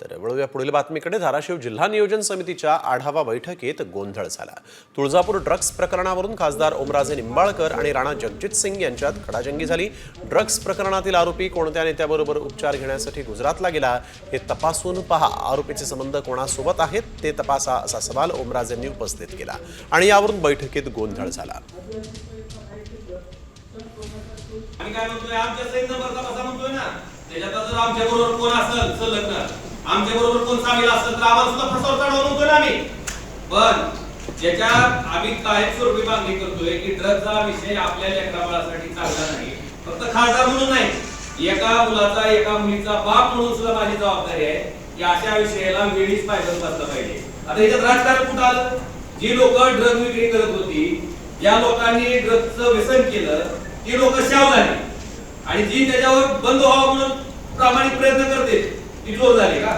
तर वळूया पुढील बातमीकडे. धाराशिव जिल्हा नियोजन समितीच्या आढावा बैठकीत गोंधळ झाला. तुळजापूर ड्रग्ज प्रकरणावरून खासदार ओमराजे निंबाळकर आणि राणा जगजित सिंग यांच्यात खडाजंगी झाली. ड्रग्ज प्रकरणातील आरोपी कोणत्या नेत्याबरोबर उपचार घेण्यासाठी गुजरातला गेला हे तपासून पहा. आरोपीचे संबंध कोणासोबत आहेत ते तपासा असा सवाल ओमराजेंनी उपस्थित केला आणि यावरून बैठकीत गोंधळ झाला. आम्ही काय म्हणतोय? आमच्या सैन्य नंबर म्हणतोय ना? त्याच्यात जर आमच्या बरोबर कोण असेल संलग्न. आमच्या बरोबर कोण सामील असेल तर आम्हाला सुद्धा फसवून चढवून होतो ना आम्ही. पण ज्याच्यात आम्ही काय स्वरूपी मागणी करतोय की ड्रगचा विषय आपल्या लेकराबाळासाठी चांगला नाही. फक्त खासदार म्हणून नाही. एका मुलाचा एका मुलीचा बाप म्हणून सुद्धा माझी जबाबदारी आहे की अशा विषयाला वेळीच पायदल बसलं पाहिजे. आता याच्यात राजकारण कुठं आलं? जी लोक ड्रग विक्री करत होती ज्या लोकांनी ड्रगचं व्यसन केलं ती लोक शाव झाली आणि जी त्याच्यावर बंद व्हावं म्हणून प्रामाणिक प्रयत्न करते ती चोर झाली का